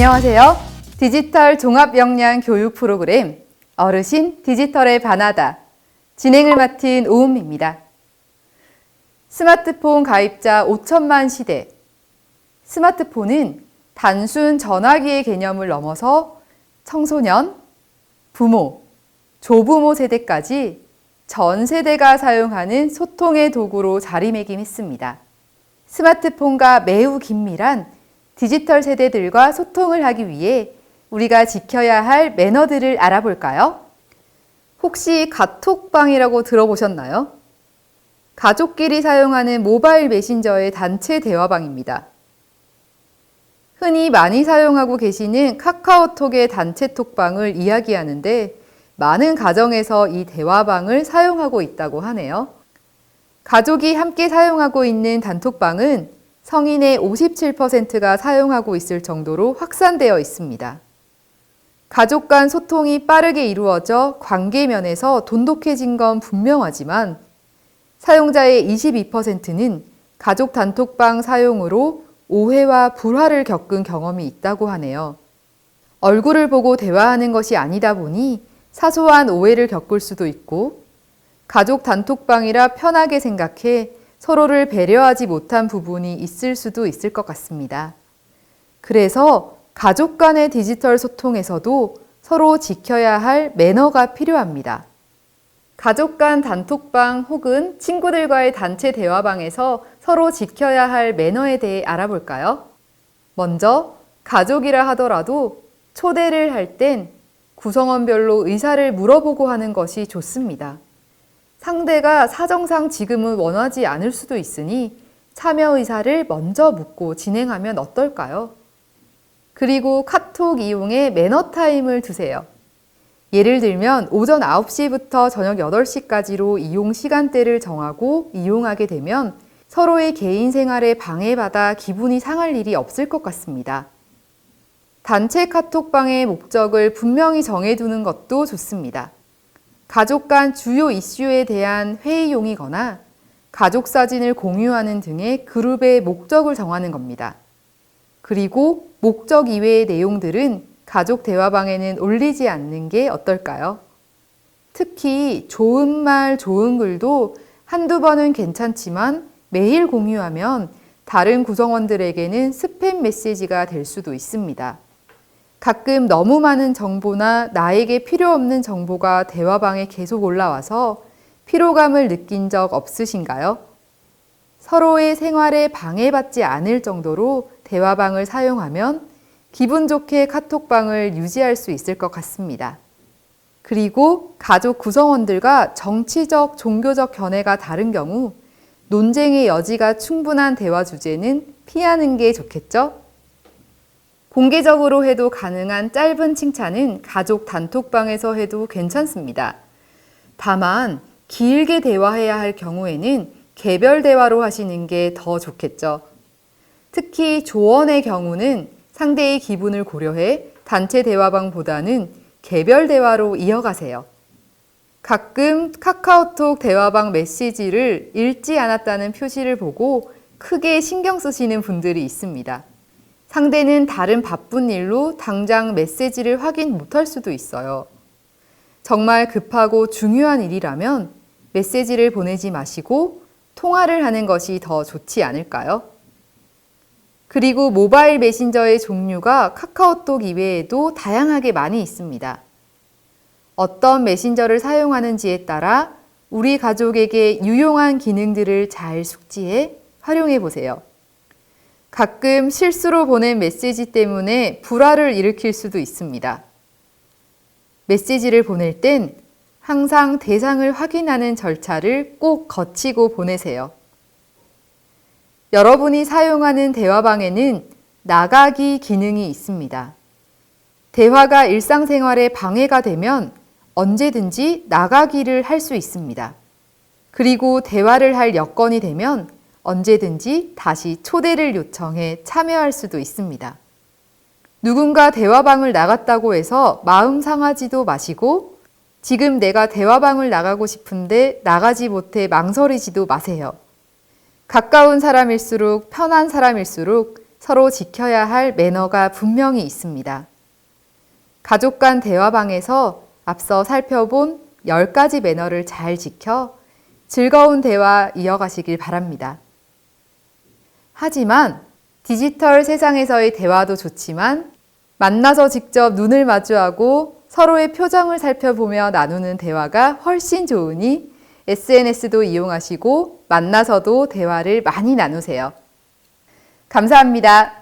안녕하세요. 디지털 종합 역량 교육 프로그램 어르신 디지털의 반하다 진행을 맡은 오은미입니다. 스마트폰 가입자 5천만 시대. 스마트폰은 단순 전화기의 개념을 넘어서 청소년, 부모, 조부모 세대까지 전 세대가 사용하는 소통의 도구로 자리매김했습니다. 스마트폰과 매우 긴밀한 디지털 세대들과 소통을 하기 위해 우리가 지켜야 할 매너들을 알아볼까요? 혹시 가톡방이라고 들어보셨나요? 가족끼리 사용하는 모바일 메신저의 단체 대화방입니다. 흔히 많이 사용하고 계시는 카카오톡의 단체 톡방을 이야기하는데 많은 가정에서 이 대화방을 사용하고 있다고 하네요. 가족이 함께 사용하고 있는 단톡방은 성인의 57%가 사용하고 있을 정도로 확산되어 있습니다. 가족 간 소통이 빠르게 이루어져 관계 면에서 돈독해진 건 분명하지만 사용자의 22%는 가족 단톡방 사용으로 오해와 불화를 겪은 경험이 있다고 하네요. 얼굴을 보고 대화하는 것이 아니다 보니 사소한 오해를 겪을 수도 있고 가족 단톡방이라 편하게 생각해 서로를 배려하지 못한 부분이 있을 수도 있을 것 같습니다. 그래서 가족 간의 디지털 소통에서도 서로 지켜야 할 매너가 필요합니다. 가족 간 단톡방 혹은 친구들과의 단체 대화방에서 서로 지켜야 할 매너에 대해 알아볼까요? 먼저 가족이라 하더라도 초대를 할 땐 구성원별로 의사를 물어보고 하는 것이 좋습니다. 상대가 사정상 지금은 원하지 않을 수도 있으니 참여 의사를 먼저 묻고 진행하면 어떨까요? 그리고 카톡 이용에 매너 타임을 두세요. 예를 들면 오전 9시부터 저녁 8시까지로 이용 시간대를 정하고 이용하게 되면 서로의 개인 생활에 방해받아 기분이 상할 일이 없을 것 같습니다. 단체 카톡방의 목적을 분명히 정해두는 것도 좋습니다. 가족 간 주요 이슈에 대한 회의용이거나 가족 사진을 공유하는 등의 그룹의 목적을 정하는 겁니다. 그리고 목적 이외의 내용들은 가족 대화방에는 올리지 않는 게 어떨까요? 특히 좋은 말, 좋은 글도 한두 번은 괜찮지만 매일 공유하면 다른 구성원들에게는 스팸 메시지가 될 수도 있습니다. 가끔 너무 많은 정보나 나에게 필요 없는 정보가 대화방에 계속 올라와서 피로감을 느낀 적 없으신가요? 서로의 생활에 방해받지 않을 정도로 대화방을 사용하면 기분 좋게 카톡방을 유지할 수 있을 것 같습니다. 그리고 가족 구성원들과 정치적, 종교적 견해가 다른 경우 논쟁의 여지가 충분한 대화 주제는 피하는 게 좋겠죠? 공개적으로 해도 가능한 짧은 칭찬은 가족 단톡방에서 해도 괜찮습니다. 다만 길게 대화해야 할 경우에는 개별 대화로 하시는 게 더 좋겠죠. 특히 조언의 경우는 상대의 기분을 고려해 단체 대화방보다는 개별 대화로 이어가세요. 가끔 카카오톡 대화방 메시지를 읽지 않았다는 표시를 보고 크게 신경 쓰시는 분들이 있습니다. 상대는 다른 바쁜 일로 당장 메시지를 확인 못할 수도 있어요. 정말 급하고 중요한 일이라면 메시지를 보내지 마시고 통화를 하는 것이 더 좋지 않을까요? 그리고 모바일 메신저의 종류가 카카오톡 이외에도 다양하게 많이 있습니다. 어떤 메신저를 사용하는지에 따라 우리 가족에게 유용한 기능들을 잘 숙지해 활용해 보세요. 가끔 실수로 보낸 메시지 때문에 불화를 일으킬 수도 있습니다. 메시지를 보낼 땐 항상 대상을 확인하는 절차를 꼭 거치고 보내세요. 여러분이 사용하는 대화방에는 나가기 기능이 있습니다. 대화가 일상생활에 방해가 되면 언제든지 나가기를 할 수 있습니다. 그리고 대화를 할 여건이 되면 언제든지 다시 초대를 요청해 참여할 수도 있습니다. 누군가 대화방을 나갔다고 해서 마음 상하지도 마시고 지금 내가 대화방을 나가고 싶은데 나가지 못해 망설이지도 마세요. 가까운 사람일수록 편한 사람일수록 서로 지켜야 할 매너가 분명히 있습니다. 가족 간 대화방에서 앞서 살펴본 10가지 매너를 잘 지켜 즐거운 대화 이어가시길 바랍니다. 하지만 디지털 세상에서의 대화도 좋지만 만나서 직접 눈을 마주하고 서로의 표정을 살펴보며 나누는 대화가 훨씬 좋으니 SNS도 이용하시고 만나서도 대화를 많이 나누세요. 감사합니다.